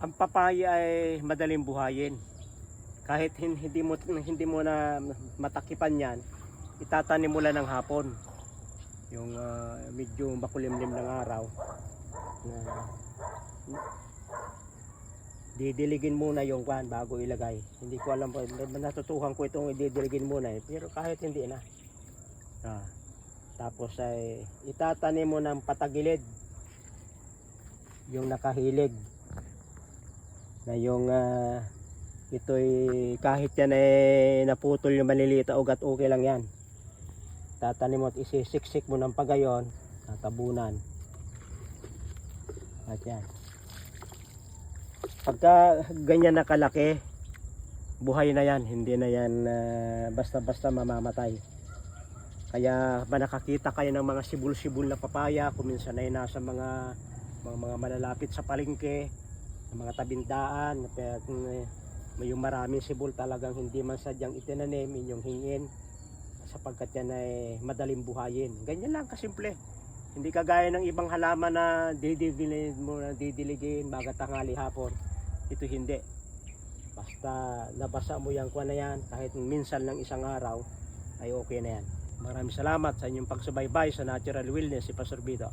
Ang papaya ay madaling buhayin. Kahit hin- hindi mo hindi mo na matakipan 'yan, itatanim mo lang ng hapon. Yung ah, medyo makulimlim ng araw. Na, didiligin muna yung kwan bago ilagay. Hindi ko alam, natutuhan ko itong didiligin muna eh. Pero kahit hindi na. Ah. Tapos ay itatanim mo ng patagilid yung nakahilig na yung ah, ito'y kahit yan ay naputol yung maliliit ugat okay lang yan. Tatanim mo at isisiksik mo ng pagayon tatabunan. At yan. Pagka ganyan na kalaki buhay na yan. Hindi na yan ah, basta-basta mamamatay. Kaya ba nakakita kayo ng mga sibul-sibul na papaya kung minsan ay nasa mga mga, mga malalapit sa palengke mga tabindaan kaya kung eh, yung maraming sibol talagang hindi man sadyang itinanim inyong hingin sapagkat yan ay madaling buhayin. Ganyan lang kasimple. Hindi kagaya ng ibang halaman na didiligin mo na didiligin baga tanghali hapon. Ito hindi. Basta nabasa mo yung kuha na yan kahit minsan lang isang araw ay okay na yan. Maraming salamat sa inyong pagsubaybay sa Natural Wellness si Pastor Bido